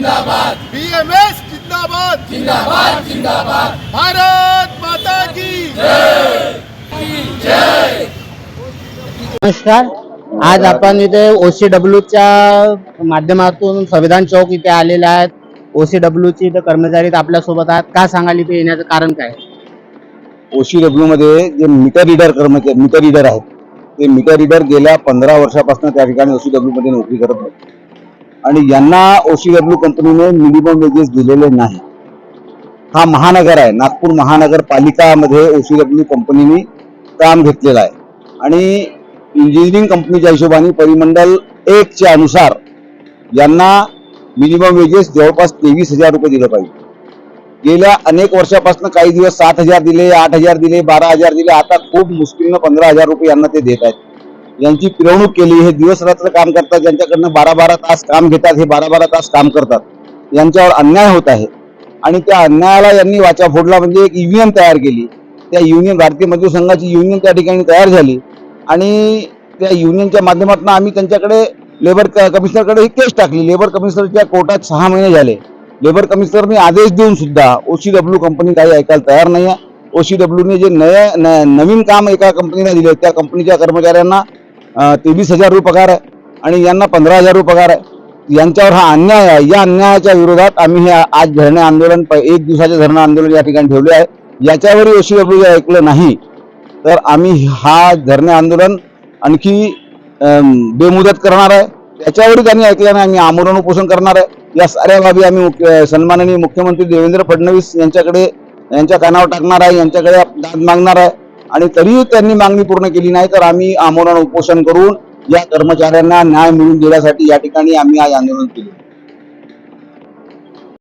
जिंदाबाद. बीएमएस जिंदाबाद. जिंदाबाद जिंदाबाद. भारत माता की नमस्कार. आज आपण इथे ओसीडब्ल्यूच्या माध्यमातून संविधान चौक इथे आलेले आहेत. ओसीडब्ल्यूचे इथे कर्मचारी आपल्यासोबत आहेत. का सांगाल इथे येण्याचं कारण काय? ओसीडब्ल्यू मध्ये जे मीटर रीडर कर्मचारी मीटर रीडर आहेत. ते मीटर रीडर गेल्या पंधरा वर्षापासून त्या ठिकाणी ओसीडब्ल्यू मध्ये नोकरी करत होते आणि यांना ओसीडब्ल्यू कंपनीने मिनिमम वेजेस दिलेले नाही. हा महानगर आहे. नागपूर महानगरपालिकामध्ये ओसीडब्ल्यू कंपनीने काम घेतलेलं आहे. आणि इंजिनिअरिंग कंपनीच्या हिशोबाने परिमंडल एकच्या अनुसार यांना मिनिमम वेजेस जवळपास तेवीस हजार रुपये दिलं पाहिजे. गेल्या अनेक वर्षापासून काही दिवस सात हजार दिले आठ हजार दिले बारा हजार दिले. आता खूप मुश्किलनं पंधरा हजार रुपये यांना ते देत आहेत. यांची पिरवणूक केली हे दिवस रात्र काम करतात ज्यांच्याकडनं बारा बारा तास काम घेतात हे बारा बारा तास काम करतात. यांच्यावर अन्याय होत आहे. आणि त्या अन्यायाला यांनी वाचा फोडला म्हणजे एक युनियन तयार केली. त्या युनियन भारतीय मजदूर संघाची युनियन त्या ठिकाणी तयार झाली. आणि त्या युनियनच्या माध्यमातून आम्ही त्यांच्याकडे लेबर कमिशनरकडे ही केस टाकली. लेबर कमिशनरच्या कोर्टात सहा महिने झाले. लेबर कमिशनरने आदेश देऊन सुद्धा ओसीडब्ल्यू कंपनी काही ऐकायला तयार नाही आहे ओसीडब्ल्यूने जे नय नवीन काम एका कंपनीला दिले त्या कंपनीच्या कर्मचाऱ्यांना तेवीस हजार रुपये पगार आहे आणि यांना पंधरा हजार रुपये पगार आहे. यांच्यावर हा अन्याय आहे. या अन्यायाच्या विरोधात आम्ही हे आज धरणे आंदोलन प- एक दिवसाचे धरणं आंदोलन या ठिकाणी ठेवले आहे. याच्यावरही ओसीडब्ल्यू ऐकलं नाही. तर आम्ही हा धरणे आंदोलन आणखी बेमुदत करणार आहे. त्याच्यावरही त्यांनी ऐकलं नाही. आम्ही आमरण उपोषण करणार आहे. या साऱ्या बाबी आम्ही मुख्य- सन्माननीय मुख्यमंत्री देवेंद्र फडणवीस यांच्याकडे यांच्या कानावर टाकणार आहे. यांच्याकडे दाद मागणार आहे. आणि तरीही त्यांनी मागणी पूर्ण केली नाही तर आम्ही आमरण उपोषण करून या कर्मचाऱ्यांना न्याय मिळवून देण्यासाठी या ठिकाणी आम्ही आज आंदोलन केले.